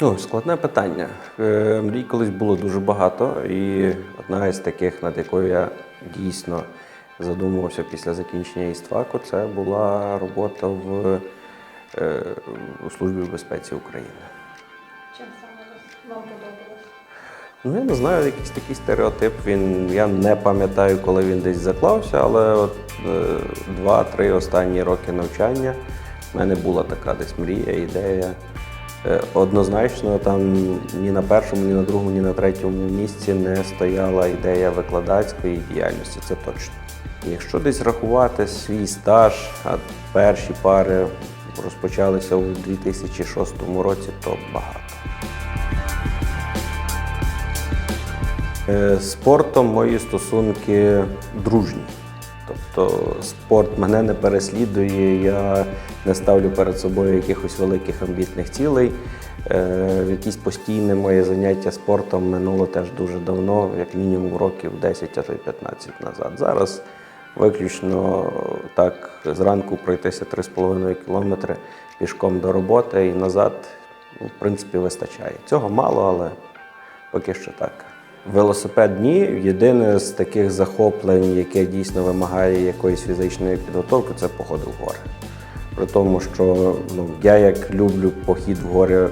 Ну, складне питання. Е, Мрій колись було дуже багато, і одна із таких, над якою я дійсно задумувався після закінчення ІСТФАКу, це була робота в е, у Службі безпеці України. Чим саме вам подобалось? Ну, я не знаю, якийсь такий стереотип. Він я не пам'ятаю, коли він десь заклався, але от е, два-три останні роки навчання в мене була така десь мрія, ідея. Е, Однозначно, там ні на першому, ні на другому, ні на третьому місці не стояла ідея викладацької діяльності. Це точно. Якщо десь рахувати свій стаж, а перші пари розпочалися у 2006 році, то багато. Е, спортом мої стосунки дружні. Тобто спорт мене не переслідує, я не ставлю перед собою якихось великих амбітних цілей. Е, Якісь постійне моє заняття спортом минуло теж дуже давно, як мінімум років 10, а то й 15 назад. Зараз виключно так зранку пройтися 3,5 кілометри пішком до роботи і назад, ну, в принципі, вистачає. Цього мало, але поки що так. Велосипед ні. Єдине з таких захоплень, яке дійсно вимагає якоїсь фізичної підготовки, це походи в гори. При тому, що ну, я як люблю похід в гори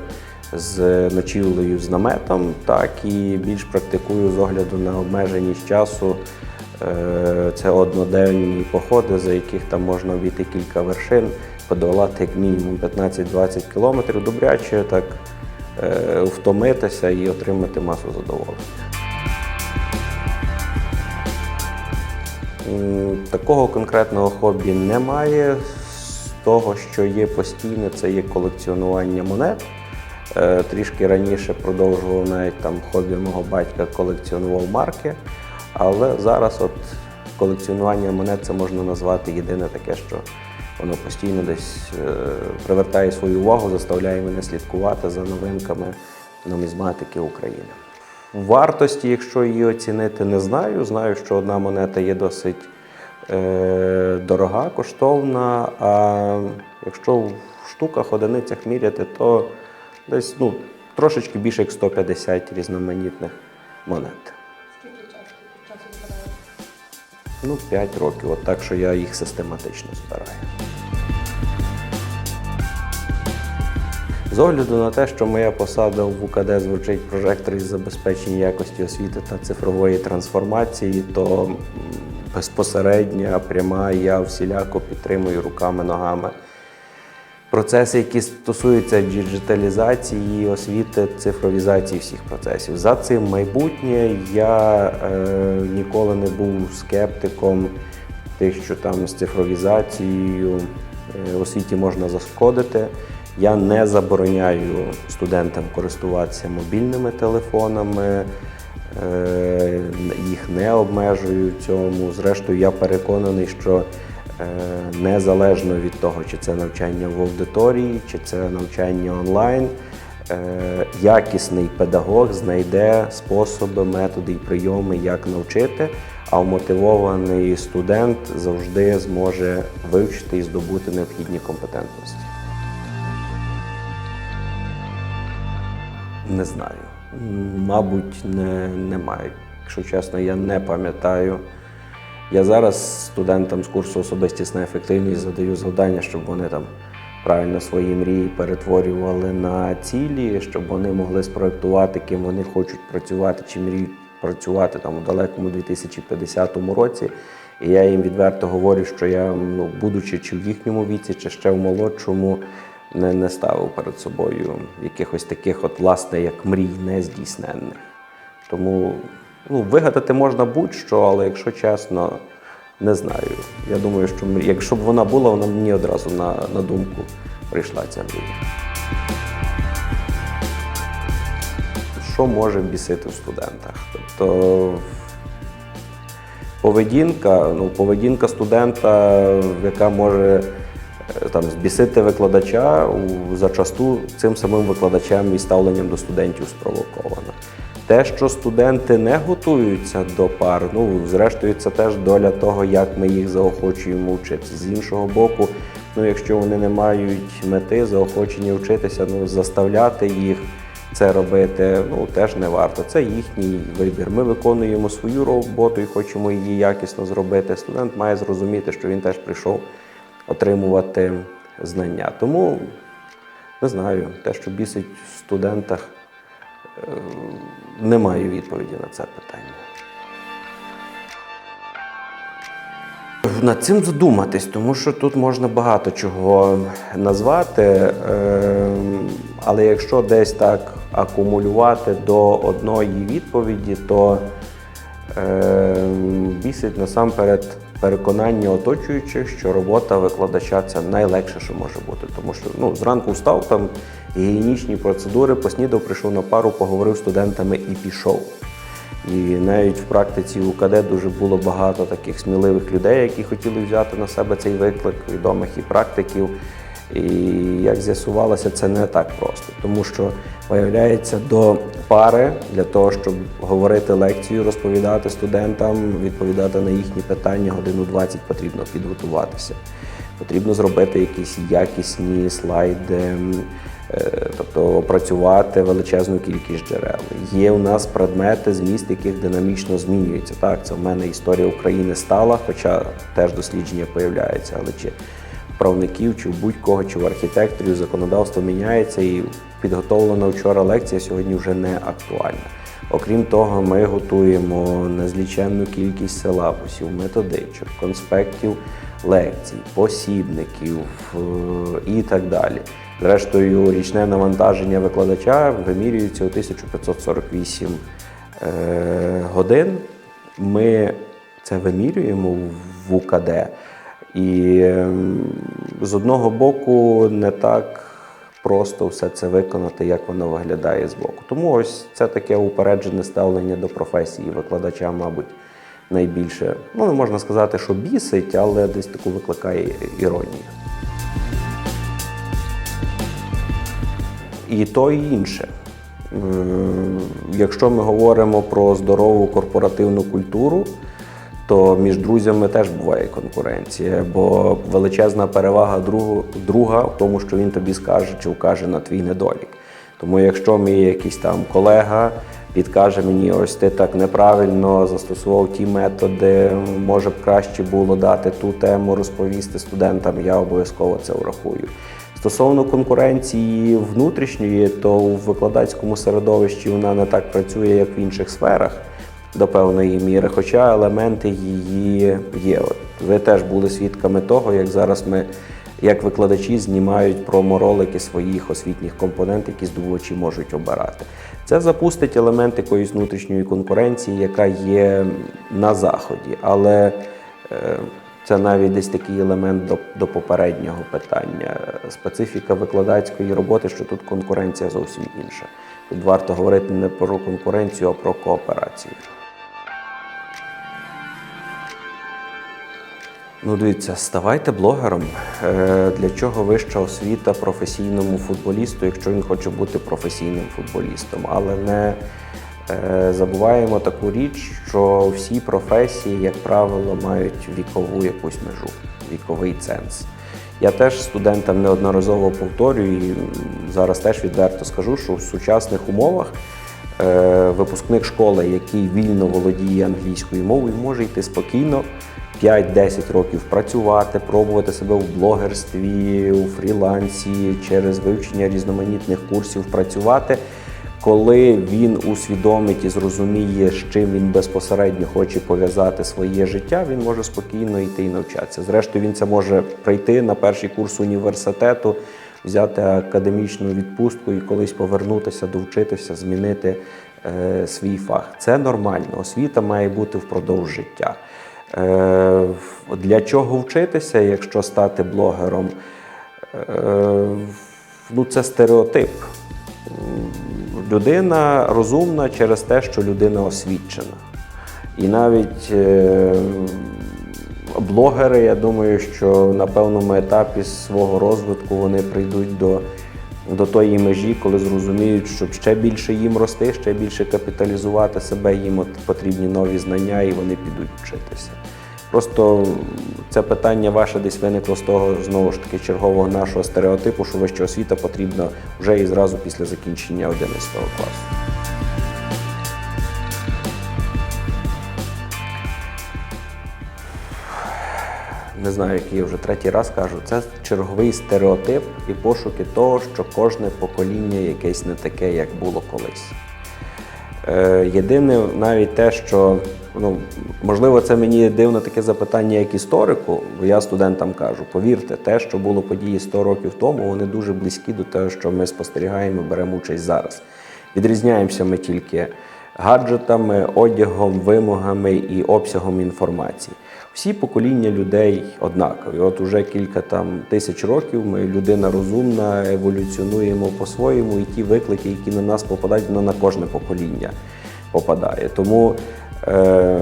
з ночівлею з наметом, так і більш практикую з огляду на обмеженість часу. Е, Це одноденні походи, за яких там можна обійти кілька вершин, подолати як мінімум 15-20 кілометрів добряче, так е, втомитися і отримати масу задоволення. Такого конкретного хобі немає. З того, що є постійне, це є колекціонування монет. Е, Трішки раніше продовжував навіть там хобі мого батька, колекціонував марки. Але зараз от колекціонування монет це можна назвати єдине таке, що воно постійно десь е, привертає свою увагу, заставляє мене слідкувати за новинками нумізматики України. Вартості, якщо її оцінити, не знаю. Знаю, що одна монета є досить е, дорога, коштовна. А якщо в штуках, одиницях міряти, то десь ну, трошечки більше як 150 різноманітних монет. Скільки часу, збираєте? Ну, 5 років, от так, що я їх систематично збираю. З огляду на те, що моя посада в УКД звучить прожектор із забезпечення якості освіти та цифрової трансформації, то м, безпосередня, пряма я всіляко підтримую руками, ногами. Процеси, які стосуються діджиталізації освіти, цифровізації всіх процесів. За цим майбутнє я е, ніколи не був скептиком тих, що там з цифровізацією е, освіті можна зашкодити. Я не забороняю студентам користуватися мобільними телефонами, е, їх не обмежую цьому. Зрештою, я переконаний, що е, незалежно від того, чи це навчання в аудиторії, чи це навчання онлайн, е, якісний педагог знайде способи, методи і прийоми, як навчити, а вмотивований студент завжди зможе вивчити і здобути необхідні компетентності. Не знаю. Мабуть, не, немає. Якщо чесно, я не пам'ятаю. Я зараз студентам з курсу особистісна ефективність задаю завдання, щоб вони там правильно свої мрії перетворювали на цілі, щоб вони могли спроектувати, ким вони хочуть працювати, чи мріють працювати там у далекому 2050 році. І я їм відверто говорю, що я, ну, будучи чи в їхньому віці, чи ще в молодшому, не, не ставив перед собою якихось таких, от, власне, як мрій нездійсненних. Тому ну, вигадати можна будь-що, але якщо чесно, не знаю. Я думаю, що якщо б вона була, вона мені одразу на, на думку прийшла ця мрія. Що може бісити в студентах? Тобто поведінка, ну, поведінка студента, яка може там, збісити викладача зачасту цим самим викладачем і ставленням до студентів спровокована. Те, що студенти не готуються до пар, ну зрештою, це теж доля того, як ми їх заохочуємо вчитися. З іншого боку, ну якщо вони не мають мети, заохочення вчитися, ну заставляти їх це робити, ну теж не варто. Це їхній вибір. Ми виконуємо свою роботу і хочемо її якісно зробити. Студент має зрозуміти, що він теж прийшов отримувати знання. Тому не знаю, те, що бісить в студентах, е, не маю відповіді на це питання. Над цим задуматись, тому що тут можна багато чого назвати. е, Але якщо десь так акумулювати до одної відповіді, то е, бісить насамперед переконання оточуючих, що робота викладача це найлегше, що може бути. Тому що ну, зранку встав там гігієнічні процедури, поснідав, прийшов на пару, поговорив з студентами і пішов. І навіть в практиці УКД дуже було багато таких сміливих людей, які хотіли взяти на себе цей виклик, відомих і практиків. І як з'ясувалося, це не так просто, тому що виявляється до пари для того, щоб говорити лекцію, розповідати студентам, відповідати на їхні питання, годину 20 потрібно підготуватися. Потрібно зробити якісь якісні слайди, е, тобто опрацювати величезну кількість джерел. Є у нас предмети, зміст яких динамічно змінюється. Так, це в мене історія України стала, хоча теж дослідження появляються, але чи правників, чи будь-кого, чи в архітекторів законодавство міняється, і підготовлена вчора лекція сьогодні вже не актуальна. Окрім того, ми готуємо незліченну кількість силабусів, методичок, конспектів лекцій, посібників е, і так далі. Зрештою, річне навантаження викладача вимірюється у 1548 е, годин. Ми це вимірюємо в УКД. І ем, з одного боку не так просто все це виконати, як воно виглядає збоку. Тому ось це таке упереджене ставлення до професії викладача, мабуть, найбільше. Ну, не можна сказати, що бісить, але десь таку викликає іронію. І то, і інше. Якщо ми говоримо про здорову корпоративну культуру, то між друзями теж буває конкуренція, бо величезна перевага другу, друга в тому, що він тобі скаже чи вкаже на твій недолік. Тому якщо мій якийсь там колега підкаже мені, ось ти так неправильно застосував ті методи, може б краще було дати ту тему розповісти студентам, я обов'язково це врахую. Стосовно конкуренції внутрішньої, то в викладацькому середовищі вона не так працює, як в інших сферах до певної міри, хоча елементи її є. От ви теж були свідками того, як зараз ми, як викладачі, знімають проморолики своїх освітніх компонентів, які здобувачі можуть обирати. Це запустить елемент якоїсь внутрішньої конкуренції, яка є на заході, але е, це навіть десь такий елемент до, до попереднього питання. Специфіка викладацької роботи, що тут конкуренція зовсім інша. Тут варто говорити не про конкуренцію, а про кооперацію. Ну, дивіться, ставайте блогером. Е, Для чого вища освіта професійному футболісту, якщо він хоче бути професійним футболістом? Але не е, забуваємо таку річ, що всі професії, як правило, мають вікову якусь межу, віковий ценз. Я теж студентам неодноразово повторюю і зараз теж відверто скажу, що в сучасних умовах е, випускник школи, який вільно володіє англійською мовою, може йти спокійно 5-10 років працювати, пробувати себе в блогерстві, у фрілансі, через вивчення різноманітних курсів працювати. Коли він усвідомить і зрозуміє, з чим він безпосередньо хоче пов'язати своє життя, він може спокійно йти і навчатися. Зрештою, він це може прийти на перший курс університету, взяти академічну відпустку і колись повернутися, довчитися, змінити е, свій фах. Це нормально. Освіта має бути впродовж життя. Е, для чого вчитися, якщо стати блогером? Е, ну, це стереотип. Людина розумна через те, що людина освічена. І навіть е, блогери, я думаю, що на певному етапі свого розвитку вони прийдуть до, до тої межі, коли зрозуміють, щоб ще більше їм рости, ще більше капіталізувати себе, їм от потрібні нові знання і вони підуть вчитися. Просто це питання ваше десь виникло з того знову ж таки чергового нашого стереотипу, що вища освіта потрібна вже і зразу після закінчення 11 класу. Не знаю, який я вже третій раз кажу, це черговий стереотип і пошуки того, що кожне покоління якесь не таке, як було колись. Е, єдине навіть те, що ну, можливо, це мені дивно таке запитання як історику, бо я студентам кажу, повірте, те, що було події 100 років тому, вони дуже близькі до того, що ми спостерігаємо, беремо участь зараз. Відрізняємося ми тільки гаджетами, одягом, вимогами і обсягом інформації. Всі покоління людей однакові. От уже кілька там тисяч років ми людина розумна, еволюціонуємо по-своєму, і ті виклики, які на нас попадають, воно на кожне покоління попадає. Тому е,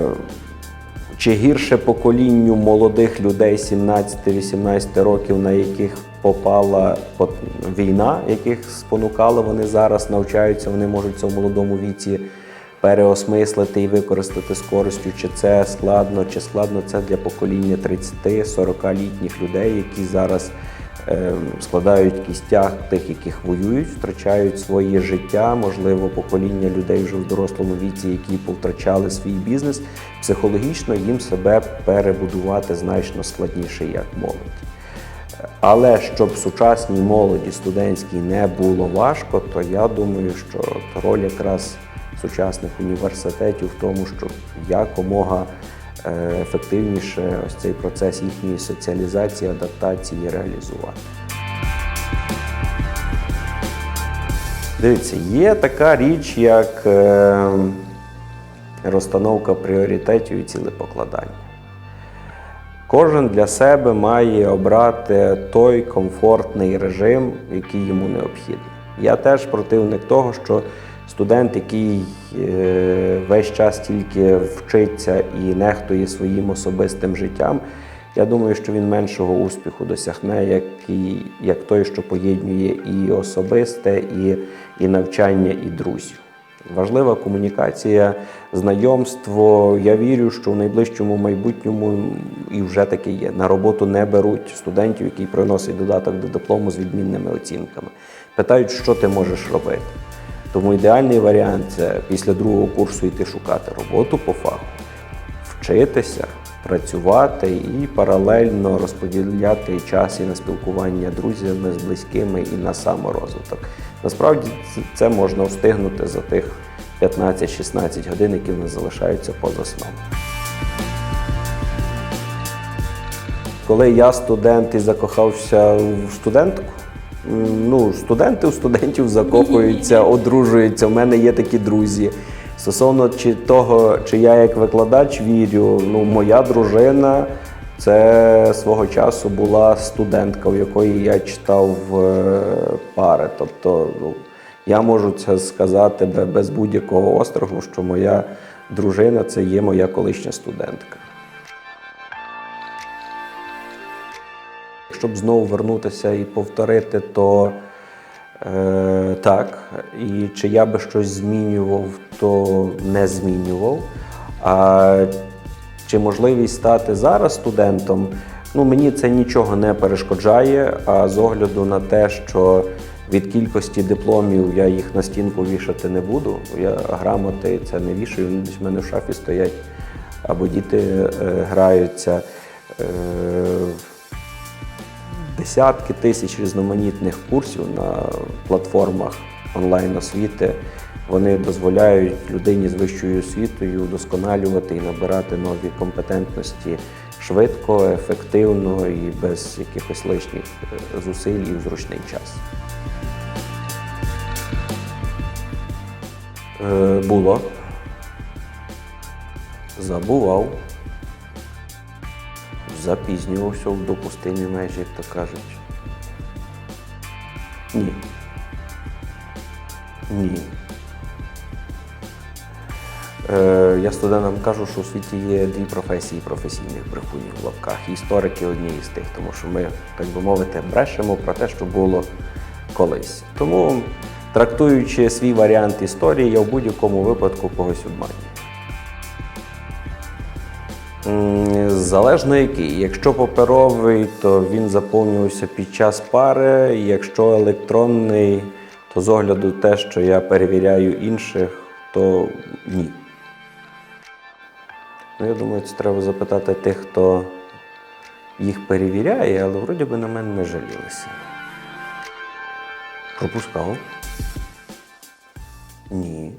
чи гірше поколінню молодих людей 17-18 років, на яких попала от, війна, яких спонукала, вони зараз навчаються, вони можуть в молодому віці переосмислити і використати з користю, чи це складно, чи складно це для покоління 30-40-літніх людей, які зараз е, складають кістяк тих, яких воюють, втрачають своє життя, можливо, покоління людей вже в дорослому віці, які повтрачали свій бізнес, психологічно їм себе перебудувати значно складніше як молодь. Але щоб сучасній молоді студентській не було важко, то я думаю, що роль якраз сучасних університетів в тому, щоб якомога е, ефективніше ось цей процес їхньої соціалізації, адаптації реалізувати. Дивіться, є така річ, як е, розстановка пріоритетів і цілепокладання. Кожен для себе має обрати той комфортний режим, який йому необхідний. Я теж противник того, що студент, який е, весь час тільки вчиться і нехтує своїм особистим життям, я думаю, що він меншого успіху досягне, як, і, як той, що поєднує і особисте, і, і навчання, і друзів. Важлива комунікація, знайомство. Я вірю, що в найближчому майбутньому і вже таке є. На роботу не беруть студентів, які приносять додаток до диплому з відмінними оцінками. Питають, що ти можеш робити. Тому ідеальний варіант це після другого курсу йти шукати роботу по фаху, вчитися, працювати і паралельно розподіляти час і на спілкування друзями, з близькими і на саморозвиток. Насправді це- можна встигнути за тих 15-16 годин, які в нас залишаються поза сном. Коли я студент і закохався в студентку, ну, студенти у студентів закохуються, одружуються. У мене є такі друзі. Стосовно чи того, чи я як викладач вірю, ну, моя дружина це свого часу була студентка, у якої я читав е, пари. Тобто, ну, я можу це сказати без будь-якого остраху, що моя дружина це є моя колишня студентка. Щоб знову вернутися і повторити, то е, так. І чи я би щось змінював, то не змінював. А чи можливість стати зараз студентом? Ну, мені це нічого не перешкоджає. А з огляду на те, що від кількості дипломів я їх на стінку вішати не буду. Я грамоти це не вішаю, вони десь в мене в шафі стоять, або діти е, граються. Е, десятки тисяч різноманітних курсів на платформах онлайн-освіти. Вони дозволяють людині з вищою освітою удосконалювати і набирати нові компетентності швидко, ефективно і без якихось лишніх е, зусиль і в зручний час. Е, було. Забував. Запізнювався в допустимі межі, як то кажуть. Ні. Ні. Е, я студентам кажу, що у світі є дві професії професійних брехунів в лапках. Історики одні із тих, тому що ми, так би мовити, брешемо про те, що було колись. Тому, трактуючи свій варіант історії, я в будь-якому випадку когось обманюю. Залежно який. Якщо паперовий, то він заповнювався під час пари. Якщо електронний, то з огляду те, що я перевіряю інших, то ні. Ну, я думаю, це треба запитати тих, хто їх перевіряє, але вроді би на мене не жалілися. Пропускав? Ні.